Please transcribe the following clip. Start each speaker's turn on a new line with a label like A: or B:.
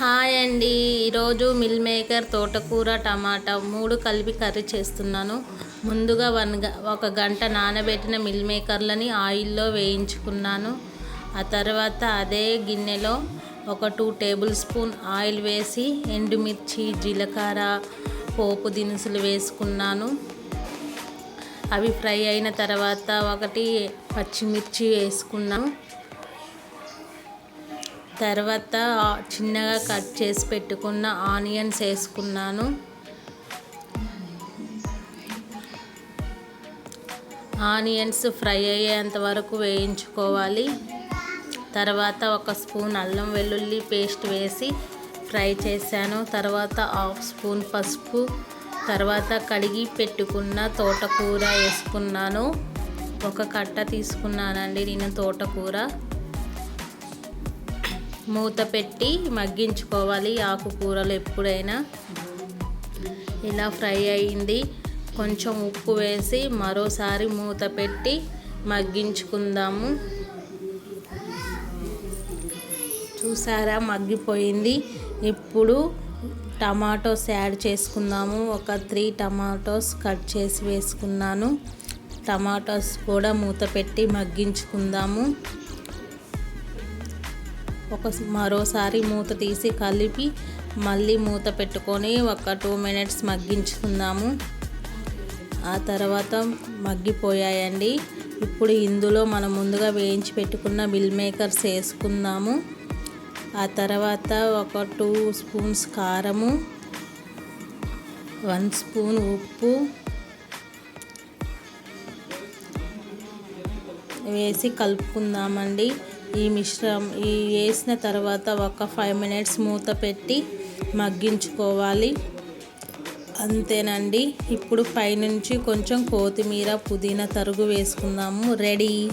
A: Hi అండి. ఈరోజు meal maker తోటకూర టమాటా మూడు కలిపి కర్రీ చేస్తున్నాను. ముందుగా వన్ గ ఒక గంట నానబెట్టిన మిల్ మేకర్లని ఆయిల్లో వేయించుకున్నాను. ఆ తర్వాత అదే గిన్నెలో ఒక టూ టేబుల్ స్పూన్ ఆయిల్ వేసి ఎండుమిర్చి జీలకర్ర పోపు దినుసులు వేసుకున్నాను. అవి ఫ్రై అయిన తర్వాత ఒకటి పచ్చిమిర్చి వేసుకున్నాను. తర్వాత చిన్నగా కట్ చేసి పెట్టుకున్న ఆనియన్స్ వేసుకున్నాను. ఆనియన్స్ ఫ్రై అయ్యేంత వరకు వేయించుకోవాలి. తర్వాత ఒక స్పూన్ అల్లం వెల్లుల్లి పేస్ట్ వేసి ఫ్రై చేశాను. తర్వాత హాఫ్ స్పూన్ పసుపు తర్వాత కడిగి పెట్టుకున్న తోటకూర వేసుకున్నాను. ఒక కట్ట తీసుకున్నానండి నేను తోటకూర. మూత పెట్టి మగ్గించుకోవాలి ఆకుకూరలు ఎప్పుడైనా. ఇలా ఫ్రై అయింది. కొంచెం ఉప్పు వేసి మరోసారి మూత పెట్టి మగ్గించుకుందాము. చూసారా? మగ్గిపోయింది. ఇప్పుడు టమాటోస్ యాడ్ చేసుకుందాము. ఒక త్రీ టమాటోస్ కట్ చేసి వేసుకున్నాను. టమాటోస్ కూడా మూత పెట్టి మగ్గించుకుందాము. ఒక మరోసారి మూత తీసి కలిపి మళ్ళీ మూత పెట్టుకొని ఒక టూ మినిట్స్ మగ్గించుకుందాము. ఆ తర్వాత మగ్గిపోయాయండి. ఇప్పుడు ఇందులో మనం ముందుగా వేయించి పెట్టుకున్న బిల్ మేకర్స్ వేసుకుందాము. ఆ తర్వాత ఒక టూ స్పూన్స్ కారము వన్ స్పూన్ ఉప్పు వేసి కలుపుకుందామండి. ఈ మిశ్రమం ఈ వేసిన తర్వాత ఒక ఫైవ్ మినిట్స్ మూత పెట్టి మగ్గించుకోవాలి. అంతేనండి. ఇప్పుడు పైనుంచి కొంచెం కొత్తిమీర పుదీనా తరుగు వేసుకుందాము. రెడీ